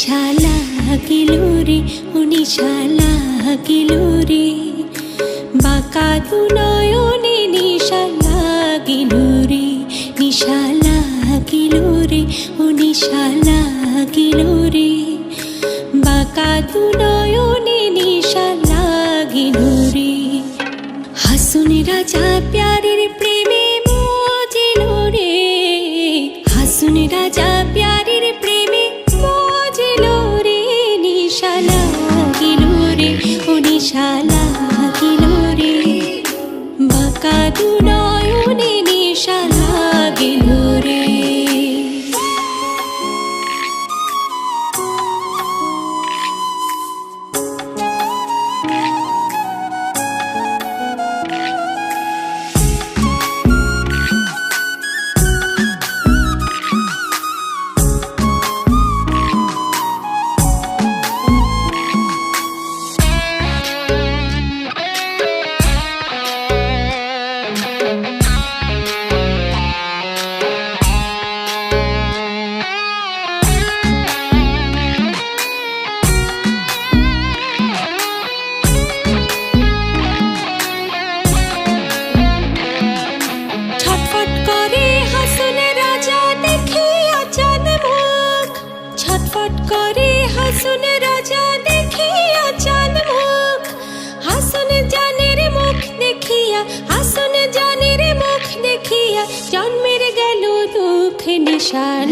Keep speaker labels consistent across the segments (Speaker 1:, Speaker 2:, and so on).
Speaker 1: শালা লাগিল উনি শালা নিশা লাগিল রে। বাঁকা দু নিশালা নিশা লাগিল রে নিশা লাগিল রে, ও নিশা লাগিল রে। বাঁকা দু নয়নে নিশা হাসুন রাজা প্যা ও নিশা লাগিল রে বাঁকা দু দুঃখ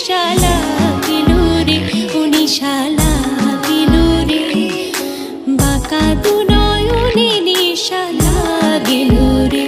Speaker 1: নিশা লাগিল রে ও নিশা বাঁকা দু নয়নে নিশা লাগিল রে